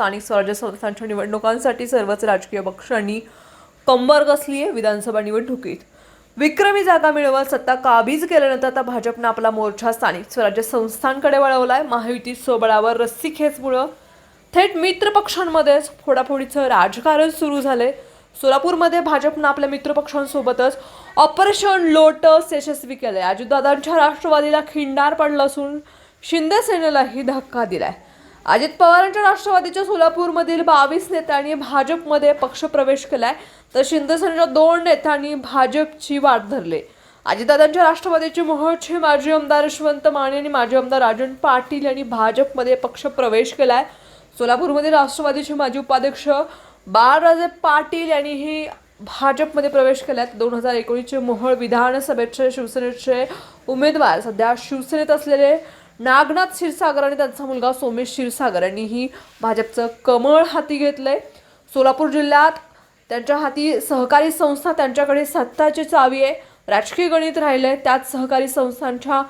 स्थानिक स्वराज्य संस्थांच्या निवडणुकांसाठी सर्वच राजकीय पक्षांनी कंबर कसली आहे विधानसभा निवडणुकीत. विक्रमी जागा मिळवत सत्ता काबीज केल्यानंतर आता भाजपनं आपला मोर्चा स्थानिक स्वराज्य संस्थांकडे वळवलाय. महायुती सोबळावर रस्सीखेचमुळं थेट मित्रपक्षांमध्येच फोडाफोडीचं राजकारण सुरू झालंय. सोलापूरमध्ये भाजपनं आपल्या मित्रपक्षांसोबतच ऑपरेशन लोटस यशस्वी केलंय. अजितदादांच्या राष्ट्रवादीला खिंडार पडलं असून शिंदे सेनेलाही धक्का दिलाय. अजित पवारांच्या राष्ट्रवादीच्या सोलापूरमधील बावीस नेत्यांनी भाजपमध्ये पक्षप्रवेश केलाय तर शिंदेसेनेच्या दोन नेत्यांनी भाजपची वाट धरली. अजितदादांच्या राष्ट्रवादीचे मोहोळचे माजी आमदार यशवंत माने आणि माजी आमदार राजन पाटील यांनी भाजपमध्ये पक्षप्रवेश केलाय. सोलापूरमध्ये राष्ट्रवादीचे माजी उपाध्यक्ष बाळराजे पाटील यांनीही भाजपमध्ये प्रवेश केलाय. दोन हजार एकोणीसचे मोहळ विधानसभेचे शिवसेनेचे उमेदवार सध्या शिवसेनेत असलेले नागनाथ क्षीरसागर आणि त्यांचा मुलगा सोमेश क्षीरसागर यांनीही भाजपचं कमळ हाती घेतलंय. सोलापूर जिल्ह्यात त्यांच्या हाती सहकारी संस्था त्यांच्याकडे सत्ताची चावी आहे. राजकीय गणित राहिलंय त्याच सहकारी संस्थांच्या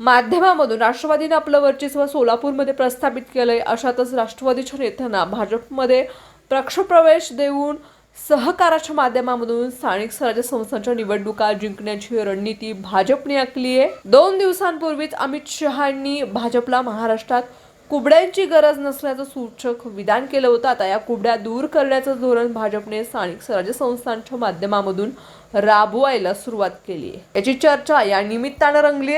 माध्यमामधून राष्ट्रवादीने आपलं वर्चस्व सोलापूरमध्ये प्रस्थापित केलंय. अशातच राष्ट्रवादीच्या नेत्यांना भाजपमध्ये पक्षप्रवेश देऊन सहकाराच्या माध्यमामधून स्थानिक स्वराज्य संस्थांच्या निवडणुका जिंकण्याची रणनीती भाजपने आखली आहे. दोन दिवसांपूर्वीच अमित शहांनी भाजपला महाराष्ट्रात कुबड्यांची गरज नसल्याचं सूचक विधान केलं होतं. आता या कुबड्या दूर करण्याचं धोरण भाजपने स्थानिक स्वराज्य संस्थांच्या माध्यमामधून राबवायला सुरुवात केली आहे. याची चर्चा या निमित्तानं रंगली आहे.